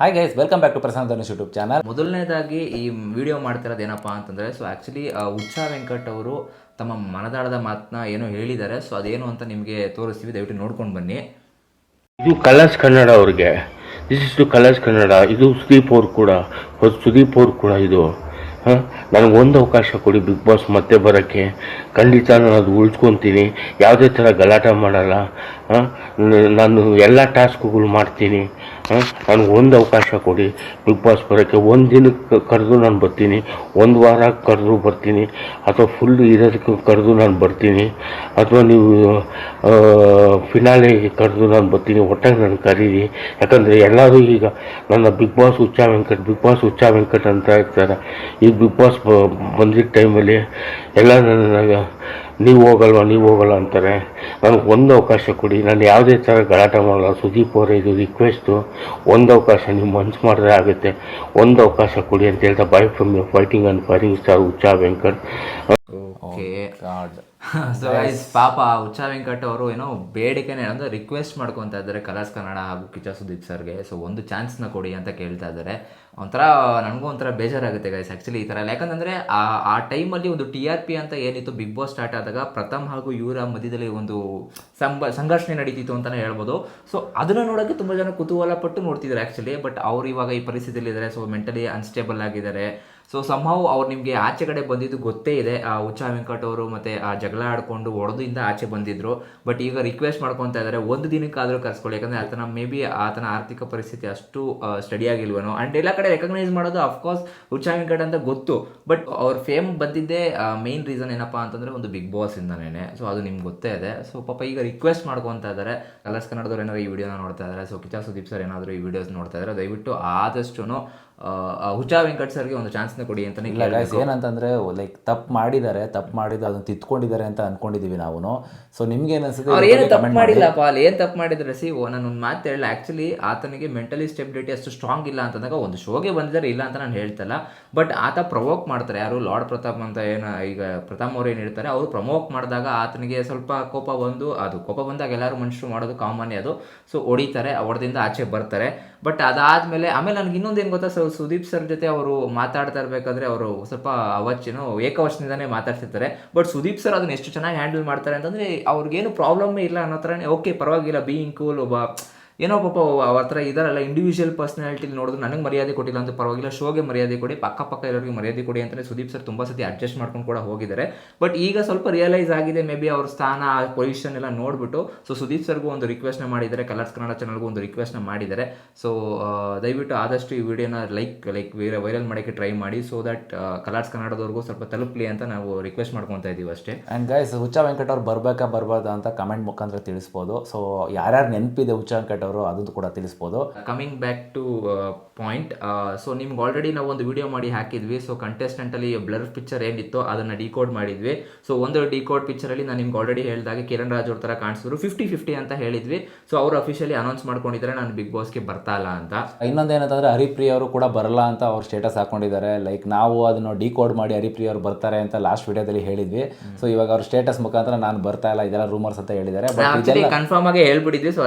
Hi guys welcome back to Prasanna Dhanush YouTube channel ಮೊದಲನೇದಾಗಿ ಈ video ಮಾಡ್ತಿರೋದು ಏನಪ್ಪ ಅಂತಂದರೆ ಸೊ ಆ್ಯಕ್ಚುಲಿ ಉಚ್ಚಾ ವೆಂಕಟ್ ಅವರು ತಮ್ಮ ಮನದಾಳದ ಮಾತನ್ನ ಏನೋ ಹೇಳಿದ್ದಾರೆ. ಸೊ ಅದೇನು ಅಂತ ನಿಮಗೆ ತೋರಿಸ್ತೀವಿ ದಯವಿಟ್ಟು ನೋಡ್ಕೊಂಡು ಬನ್ನಿ. ಇದು ಕಲರ್ಸ್ ಕನ್ನಡ ಅವ್ರಿಗೆ. This is to Colors Kannada. ಇದು ಸುದೀಪ್ ಅವ್ರು ಕೂಡ. ಹೊಸ ಸುದೀಪ್ ಅವ್ರು ಕೂಡ ಇದು. ಹಾಂ? ಒಂದು ಅವಕಾಶ ಕೊಡಿ ಬಿಗ್ ಬಾಸ್ ಮತ್ತೆ ಬರೋಕ್ಕೆ. ಖಂಡಿತ ನಾನು ಅದು ಉಳ್ಸ್ಕೊತೀನಿ. ಯಾವುದೇ ಥರ ಗಲಾಟೆ ಮಾಡಲ್ಲ. ನಾನು ಎಲ್ಲ ಟಾಸ್ಕ್ಗಳು ಮಾಡ್ತೀನಿ. ನನಗೆ ಒಂದು ಅವಕಾಶ ಕೊಡಿ. ಬಿಗ್ ಬಾಸ್ ಬರೋಕ್ಕೆ ಒಂದು ದಿನಕ್ಕೆ ಕರೆದು ನಾನು ಬರ್ತೀನಿ. ಒಂದು ವಾರ ಕರೆದು ಬರ್ತೀನಿ. ಅಥವಾ ಫುಲ್ ಇರೋದಕ್ಕೆ ಕರೆದು ನಾನು ಬರ್ತೀನಿ. ಅಥವಾ ನೀವು ಫಿನಾಲೆಗೆ ಕರೆದು ನಾನು ಬರ್ತೀನಿ. ಒಟ್ಟಾಗಿ ನಾನು ಕರೀರಿ. ಯಾಕಂದರೆ ಎಲ್ಲರೂ ಈಗ ನನ್ನ big boss Uchcha Venkat big boss Uchcha Venkat ಅಂತ ಇರ್ತಾರೆ. ಈಗ ಬಿಗ್ ಬಾಸ್ ಬಂದಿದ್ದ ಟೈಮಲ್ಲಿ ಎಲ್ಲ ನನ್ನ ನೀವು ಹೋಗಲ್ವಾ, ನೀವು ಹೋಗಲ್ಲ ಅಂತಾರೆ. ನನಗೆ ಒಂದು ಅವಕಾಶ ಕೊಡಿ. ನಾನು ಯಾವುದೇ ಥರ ಗಲಾಟ ಮಾಡಲ್ಲ. ಸುದೀಪ್ ಅವರೇ, ಇದು ರಿಕ್ವೆಸ್ಟು ಒಂದು ಅವಕಾಶ ನೀವು ಮನ್ಸು ಮಾಡಿದ್ರೆ ಆಗುತ್ತೆ. ಒಂದು ಅವಕಾಶ ಕೊಡಿ ಅಂತ ಹೇಳ್ತಾ by from you fighting and firing star Uchcha Venkat. Okay. So guys ಪಾಪ ಉಚ್ಚಾ ವೆಂಕಟ್ ಅವರು ಏನೋ ಬೇಡಿಕೆನೇ ಅಂದ್ರೆ ರಿಕ್ವೆಸ್ಟ್ ಮಾಡ್ಕೊತಾ ಇದ್ದಾರೆ ಕಲರ್ಸ್ ಕನ್ನಡ ಹಾಗೂ ಕಿಚ್ಚ ಸುದೀಪ್ ಸರ್ಗೆ. ಸೊ ಒಂದು ಚಾನ್ಸ್ನ ಕೊಡಿ ಅಂತ ಕೇಳ್ತಾ ಇದ್ದಾರೆ. ಒಂಥರ ನನಗೂ ಒಂಥರ ಬೇಜಾರಾಗುತ್ತೆ ಗೈಸ್ ಆ್ಯಕ್ಚುಲಿ ಈ ಥರ ಯಾಕಂದ್ರೆ ಯಾಕಂತಂದರೆ ಆ ಆ ಟೈಮಲ್ಲಿ ಒಂದು ಟಿ ಆರ್ ಪಿ ಅಂತ ಏನಿತ್ತು ಬಿಗ್ ಬಾಸ್ ಸ್ಟಾರ್ಟ್ ಆದಾಗ ಪ್ರಥಮ್ ಹಾಗೂ ಇವರ ಮಧ್ಯದಲ್ಲಿ ಒಂದು ಸಂಬ ಸಂಘರ್ಷಣೆ ನಡೀತಿತ್ತು ಅಂತಲೇ ಹೇಳ್ಬೋದು. ಸೊ ಅದನ್ನು ನೋಡೋಕ್ಕೆ ತುಂಬ ಜನ ಕುತೂಹಲ ಪಟ್ಟು ನೋಡ್ತಿದ್ದಾರೆ ಆ್ಯಕ್ಚುಲಿ ಬಟ್ ಅವ್ರು ಇವಾಗ ಈ ಪರಿಸ್ಥಿತಿಯಲ್ಲಿ ಇದ್ದಾರೆ ಸೊ ಮೆಂಟಲಿ ಅನ್ಸ್ಟೇಬಲ್ ಆಗಿದ್ದಾರೆ. ಸೊ ಸಂಭವ್ ಅವ್ರು ನಿಮಗೆ ಆಚೆ ಕಡೆ ಬಂದಿದ್ದು ಗೊತ್ತೇ ಇದೆ. ಆ ಉಚ್ಚಾ ವೆಂಕಟ್ ಅವರು ಮತ್ತೆ ಆ ಜಗಳ ಆಡ್ಕೊಂಡು ಒಡೆದಿಂದ ಆಚೆ ಬಂದಿದ್ರು. ಬಟ್ ಈಗ ರಿಕ್ವೆಸ್ಟ್ ಮಾಡ್ಕೊತಾ ಇದ್ದಾರೆ ಒಂದು ದಿನಕ್ಕಾದರೂ ಕರ್ಸ್ಕೊಳ್ಳಿ. ಯಾಕಂದ್ರೆ ಆತನ ಮೇ ಬಿ ಆತನ ಆರ್ಥಿಕ ಪರಿಸ್ಥಿತಿ ಅಷ್ಟು ಸ್ಟಡಿ ಆಗಿಲ್ವನೋ. ಅಂಡ್ ಎಲ್ಲ ಕಡೆ ರೆಕಗ್ನೈಸ್ ಮಾಡೋದು ಅಫ್ಕೋರ್ಸ್ ಉಚ್ಚಾ ವೆಂಕಟ್ ಅಂತ ಗೊತ್ತು. ಬಟ್ ಅವ್ರ ಫೇಮ್ ಬಂದಿದ್ದೇ ಮೇನ್ ರೀಸನ್ ಏನಪ್ಪ ಅಂತಂದ್ರೆ ಒಂದು ಬಿಗ್ ಬಾಸ್ ಇಂದನೇ ಸೊ ಅದು ನಿಮ್ಗೆ ಗೊತ್ತೇ ಇದೆ. ಸೊ ಪಾಪ ಈಗ ರಿಕ್ವೆಸ್ಟ್ ಮಾಡ್ಕೊತಾ ಇದ್ದಾರೆ ಕಲರ್ಸ್ ಕನ್ನಡದವ್ರು ಏನಾದ್ರು ಈ ವಿಡಿಯೋನ ನೋಡ್ತಾ ಇದ್ದಾರೆ ಸೊ ಕಿಚಾ ಸುದೀಪ್ ಸರ್ ಏನಾದರೂ ಈ ವಿಡಿಯೋಸ್ ನೋಡ್ತಾ ಇದ್ದಾರೆ ದಯವಿಟ್ಟು ಆದಷ್ಟು ಹುಚ್ಚಾ ವೆಂಕಟ್ ಸರ್ಗೆ ಒಂದು ಚಾನ್ಸ್ನ ಕೊಡಿ ಅಂತಾನೆ ಇಲ್ಲ ಗೈಸ್ ಏನಂತಂದ್ರೆ ಲೈಕ್ ತಪ್ಪು ಮಾಡಿದ್ದಾರೆ ತಪ್ಪು ಮಾಡಿದ್ದು ಅದನ್ನ ತಿದ್ಕೊಂಡಿದ್ದಾರೆ ಅಂತ ಅನ್ಕೊಂಡಿದೀವಿ ನಾವು ಸೊ ನಿಮ್ಗೆ ಏನ್ ಅನ್ಸುತ್ತೆ ಅವ್ರು ಏನು ತಪ್ಪು ಮಾಡಿಲ್ಲ ಮಾಡಿ. ಮಾಡಿಲ್ಲಪ್ಪ ಅಲ್ಲಿ ಏನು ತಪ್ಪು ಮಾಡಿದ್ರೆ ಸಿ ನಾನು ಒಂದು ಮಾತು ಹೇಳಲ್ಲ. ಆ್ಯಕ್ಚುಲಿ ಆತನಿಗೆ ಮೆಂಟಲಿ ಸ್ಟೆಬಿಲಿಟಿ ಅಷ್ಟು ಸ್ಟ್ರಾಂಗ್ ಇಲ್ಲ ಅಂತಂದಾಗ ಒಂದು ಶೋಗೆ ಬಂದಿದ್ದಾರೆ ಇಲ್ಲ ಅಂತ ನಾನು ಹೇಳ್ತಲ್ಲ. ಬಟ್ ಆತ ಪ್ರವೋಕ್ ಮಾಡ್ತಾರೆ. ಯಾರು? ಲಾರ್ಡ್ ಪ್ರತಾಪ್ ಅಂತ ಏನು ಈಗ ಪ್ರತಾಪ್ ಅವ್ರು ಏನು ಹೇಳ್ತಾರೆ ಅವರು ಪ್ರಮೋಕ್ ಮಾಡಿದಾಗ ಆತನಿಗೆ ಸ್ವಲ್ಪ ಕೋಪ ಬಂದು ಅದು ಕೋಪ ಬಂದಾಗ ಎಲ್ಲರೂ ಮನುಷ್ಯರು ಮಾಡೋದು ಕಾಮನ್ ಅದು. ಸೊ ಹೊಡಿತಾರೆ ಹೊಡೆದಿಂದ ಆಚೆ ಬರ್ತಾರೆ. ಬಟ್ ಅದಾದ್ಮೇಲೆ, ಆಮೇಲೆ ನನಗೆ ಇನ್ನೊಂದು ಏನು ಗೊತ್ತಾ ಸೊ ಸುದೀಪ್ ಸರ್ ಜೊತೆ ಅವರು ಮಾತಾಡ್ತಾ ಇರಬೇಕಾದ್ರೆ ಅವರು ಸ್ವಲ್ಪ ಅವಚ್ಚೇನೋ ಏಕವಚನದಿಂದಾನೇ ಮಾತಾಡ್ತಿರ್ತಾರೆ. ಬಟ್ ಸುದೀಪ್ ಸರ್ ಅದನ್ನ ಎಷ್ಟು ಚೆನ್ನಾಗಿ ಹ್ಯಾಂಡಲ್ ಮಾಡ್ತಾರೆ ಅಂತಂದ್ರೆ, ಅವ್ರಿಗೇನು ಪ್ರಾಬ್ಲಮ್ಮೇ ಇಲ್ಲ ಅನ್ನೋ ಥರನೇ ಓಕೆ ಪರವಾಗಿಲ್ಲ ಬೀಯಿಂಗ್ ಕೂಲ್ ಒಬ್ಬ ಏನೋ ಪಾಪ ಅವ್ರ ಹತ್ರ ಇದಾರಲ್ಲ ಇಂಡಿವಿಜುವಲ್ ಪರ್ಸನಾಲಿಟಿ ನೋಡಿದ್ರೆ ನನಗೆ ಮರ್ಯಾದೆ ಕೊಟ್ಟಿಲ್ಲ ಅಂತ ಪರವಾಗಿಲ್ಲ, ಶೋಗೆ ಮರ್ಯಾದೆ ಕೊಡಿ ಪಕ್ಕ ಪಕ್ಕ ಇರೋರಿಗೆ ಮರ್ಯಾದೆ ಕೊಡಿ ಅಂತಲೇ ಸುದೀಪ್ ಸರ್ ತುಂಬ ಸತಿ ಅಡ್ಜಸ್ಟ್ ಮಾಡ್ಕೊಂಡು ಕೂಡ ಹೋಗಿದ್ದಾರೆ. ಬಟ್ ಈಗ ಸ್ವಲ್ಪ ರಿಯಲೈಸ್ ಆಗಿದೆ ಮೇ ಬಿ ಅವ್ರ ಸ್ಥಾನ ಪೊಸಿಷನ್ ಎಲ್ಲ ನೋಡಿಬಿಟ್ಟು ಸೊ ಸುದೀಪ್ ಸರ್ಗೂ ಒಂದು ರಿಕ್ವೆಸ್ಟ್ನ ಮಾಡಿದ್ದಾರೆ, ಕಲರ್ಸ್ ಕನ್ನಡ ಚಾನಲ್ಗೂ ಒಂದು ರಿಕ್ವೆಸ್ಟ್ನ ಮಾಡಿದ್ದಾರೆ. ಸೊ ದಯವಿಟ್ಟು ಆದಷ್ಟು ಈ ವಿಡಿಯೋನ ಲೈಕ್ ಲೈಕ್ ವೈರಲ್ ಮಾಡೋಕ್ಕೆ ಟ್ರೈ ಮಾಡಿ ಸೊ ದಟ್ ಕಲರ್ಸ್ ಕನ್ನಡದವ್ರಿಗೂ ಸ್ವಲ್ಪ ತಲುಪಲಿ ಅಂತ ನಾವು ರಿಕ್ವೆಸ್ಟ್ ಮಾಡ್ಕೊತಾ ಇದ್ದೀವಿ ಅಷ್ಟೇ. ಆ್ಯಂಡ್ ಗೈಸ್ ಹುಚ್ಚ ವೆಂಕಟ್ ಅವ್ರು ಬರಬೇಕಾ, ಬರ್ಬಾರ್ದಾ ಅಂತ ಕಮೆಂಟ್ ಮುಖಾಂತರ ತಿಳಿಸ್ಬೋದು. ಸೊ ಯಾರ್ಯಾರು ನೆನಪಿದೆ ಹುಚ್ಚ ವೆಂಕಟ್ ಅವರು ಅದನ್ನು ಕೂಡ ತಿಳಿಸ್ಬೋದು. Coming back to point so ನಿಮ್ಗೆ ಆಲ್ರೆಡಿ ನಾವು ಒಂದು ವಿಡಿಯೋ ಮಾಡಿ ಹಾಕಿದ್ವಿ. ಸೊ ಕಂಟೆಸ್ಟೆಂಟಲ್ಲಿ ಬ್ಲರ್ ಪಿಕ್ಚರ್ ಏನಿತ್ತು ಅದನ್ನು ಡಿಕೋಡ್ ಮಾಡಿದ್ವಿ. ಸೊ ಒಂದು ಡಿಕೋಡ್ ಪಿಕ್ಚರಲ್ಲಿ ನಾನು ನಿಮ್ಗೆ ಆಲ್ರೆಡಿ ಹೇಳಿದಾಗ ಕಿರಣ್ ರಾಜ್ ಅವ್ರ ಥರ ಕಾಣಿಸಿದ್ರು. ಫಿಫ್ಟಿ ಫಿಫ್ಟಿ ಅಂತ ಹೇಳಿದ್ವಿ. ಸೊ ಅವರು ಅಫಿಷಿಯಲಿ ಅನೌನ್ಸ್ ಮಾಡ್ಕೊಂಡಿದ್ದಾರೆ ನಾನು ಬಿಗ್ ಬಾಸ್ಗೆ ಬರ್ತಾ ಇಲ್ಲ ಅಂತ. ಇನ್ನೊಂದು ಏನಂತಂದ್ರೆ ಹರಿಪ್ರಿಯ ಅವರು ಕೂಡ ಬರಲ್ಲ ಅಂತ ಅವ್ರು ಸ್ಟೇಟಸ್ ಹಾಕೊಂಡಿದ್ದಾರೆ. ಲೈಕ್ ನಾವು ಅದನ್ನು ಡಿಕೋಡ್ ಮಾಡಿ ಹರಿಪ್ರಿಯ ಅವರು ಬರ್ತಾರೆ ಅಂತ ಲಾಸ್ಟ್ ವಿಡಿಯೋದಲ್ಲಿ ಹೇಳಿದ್ವಿ. ಸೊ ಇವಾಗ ಅವ್ರ ಸ್ಟೇಟಸ್ ಮುಖಾಂತರ ನಾನು ಬರ್ತಾ ಇಲ್ಲ. ಇದೆಲ್ಲ ರೂಮರ್ಸ್ ಅಂತ ಹೇಳಿದ್ದಾರೆ. ಬಟ್ ಕನ್ಫರ್ಮ್ ಆಗಿ ಹೇಳ್ಬಿಟ್ಟಿದ್ವಿ. ಸೊ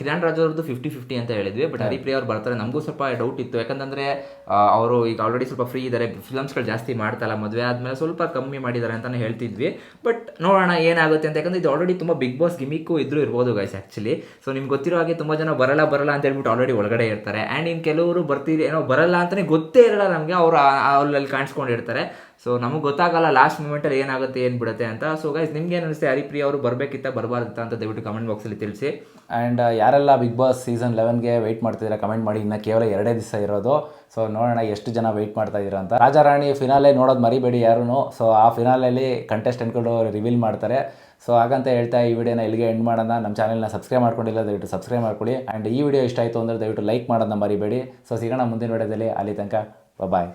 ಕಿರಣ್ ರಾಜ್ ಅವ್ರದ್ದು ಫಿಫ್ಟಿ ಫಿಫ್ಟಿ ಅಂತ ಹೇಳಿದ್ವಿ. ಬಟ್ ಹರಿಪ್ರಿಯ ಅವ್ರು ಬರ್ತಾರೆ. ನಮಗೂ ಸ್ವಲ್ಪ ಡೌಟ್ ಇತ್ತು. ಯಾಕಂತಂದ್ರೆ ಅವರು ಈಗ ಆಲ್ರೆಡಿ ಸ್ವಲ್ಪ ಫ್ರೀ ಇದ್ದಾರೆ ಫಿಲಮ್ಸ್ಗಳು ಜಾಸ್ತಿ ಮಾಡ್ತಲ್ಲ ಮದುವೆ ಆದ್ಮೇಲೆ ಸ್ವಲ್ಪ ಕಮ್ಮಿ ಮಾಡಿದ್ದಾರೆ ಅಂತಾನೆ ಹೇಳ್ತಿದ್ವಿ. ಬಟ್ ನೋಡೋಣ ಏನಾಗುತ್ತೆ ಅಂತ. ಯಾಕಂದ್ರೆ ಇದು ಆಲ್ರೆಡಿ ತುಂಬ ಬಿಗ್ ಬಾಸ್ ಗಿಮಿಕ್ಕು ಇದ್ರೂ ಇರ್ಬೋದು ಗೈಸ್ ಆ್ಯಕ್ಚುಲಿ ಸೊ ನಿಮ್ಗೆ ಗೊತ್ತಿರೋ ಹಾಗೆ ತುಂಬ ಜನ ಬರಲ್ಲ ಬರಲ್ಲ ಅಂತ ಹೇಳ್ಬಿಟ್ಟು ಆಲ್ರೆಡಿ ಒಳಗಡೆ ಇರ್ತಾರೆ. ಆ್ಯಂಡ್ ಇನ್ನು ಕೆಲವರು ಬರ್ತೀರಿ ಏನೋ ಬರಲ್ಲ ಅಂತಲೇ ಗೊತ್ತೇ ಇರಲ್ಲ ನಮಗೆ. ಅವರು ಅಲ್ಲಿ ಕಾಣಿಸ್ಕೊಂಡಿರ್ತಾರೆ. ಸೊ ನಮಗೆ ಗೊತ್ತಾಗಲ್ಲ ಲಾಸ್ಟ್ ಮೂಮೆಂಟಲ್ಲಿ ಏನಾಗುತ್ತೆ, ಏನು ಬಿಡುತ್ತೆ ಅಂತ. ಸೊ ಗೈಸ್ ನಿಮ್ಗೆ ಏನು ಅನಿಸುತ್ತೆ ಹರಿಪ್ರಿಯ ಅವರು ಬರಬೇಕಿತ್ತ, ಬರಬಾರ್ದಿತ್ತ ಅಂತ ದಯವಿಟ್ಟು ಕಮೆಂಟ್ ಬಾಕ್ಸಲ್ಲಿ ತಿಳಿಸಿ. ಆ್ಯಂಡ್ ಯಾರೆಲ್ಲ ಬಿಗ್ ಬಾಸ್ ಸೀಸನ್ ಲೆವೆನ್ಗೆ ವೆಯ್ಟ್ ಮಾಡ್ತಿದ್ದೀರಾ ಕಮೆಂಟ್ ಮಾಡಿ. ಇನ್ನು ಕೇವಲ ಎರಡೇ ದಿವಸ ಇರೋದು. ಸೊ ನೋಡೋಣ ಎಷ್ಟು ಜನ ವೆಯ್ಟ್ ಮಾಡ್ತಾ ಇದ್ದೀರಾ ಅಂತ. ರಾಜಾರಾಣಿ ಫಿನಾಲೆ ನೋಡೋದು ಮರಿಬೇಡಿ ಯಾರೂ ಸೊ ಆ ಫಿನಾಲೆಯಲ್ಲಿ ಕಂಟೆಸ್ಟೆಂಟ್ಗಳು ರಿವೀಲ್ ಮಾಡ್ತಾರೆ. ಸೊ ಹಾಗಂತ ಹೇಳ್ತಾ ಈ ವಿಡಿಯೋನ ಇಲ್ಲಿಗೆ ಎಂಡ್ ಮಾಡೋಣ. ನಮ್ಮ ಚಾನಲ್ನ ಸಬ್ಸ್ಕ್ರೈಬ್ ಮಾಡ್ಕೊಂಡಿಲ್ಲ, ದಯವಿಟ್ಟು ಸಬ್ಸ್ಕ್ರೈಬ್ ಮಾಡ್ಕೊಳ್ಳಿ. ಆ್ಯಂಡ್ ಈ ವಿಡಿಯೋ ಇಷ್ಟ ಆಯಿತು ಅಂದರೆ ದಯವಿಟ್ಟು ಲೈಕ್ ಮಾಡೋದನ್ನ ಮರಿಬೇಡಿ. ಸೊ ಸಿಗೋಣ ಮುಂದಿನ ವಿಡಿಯೋದಲ್ಲಿ. ಅಲ್ಲಿ ತನಕ ಬಾಯ್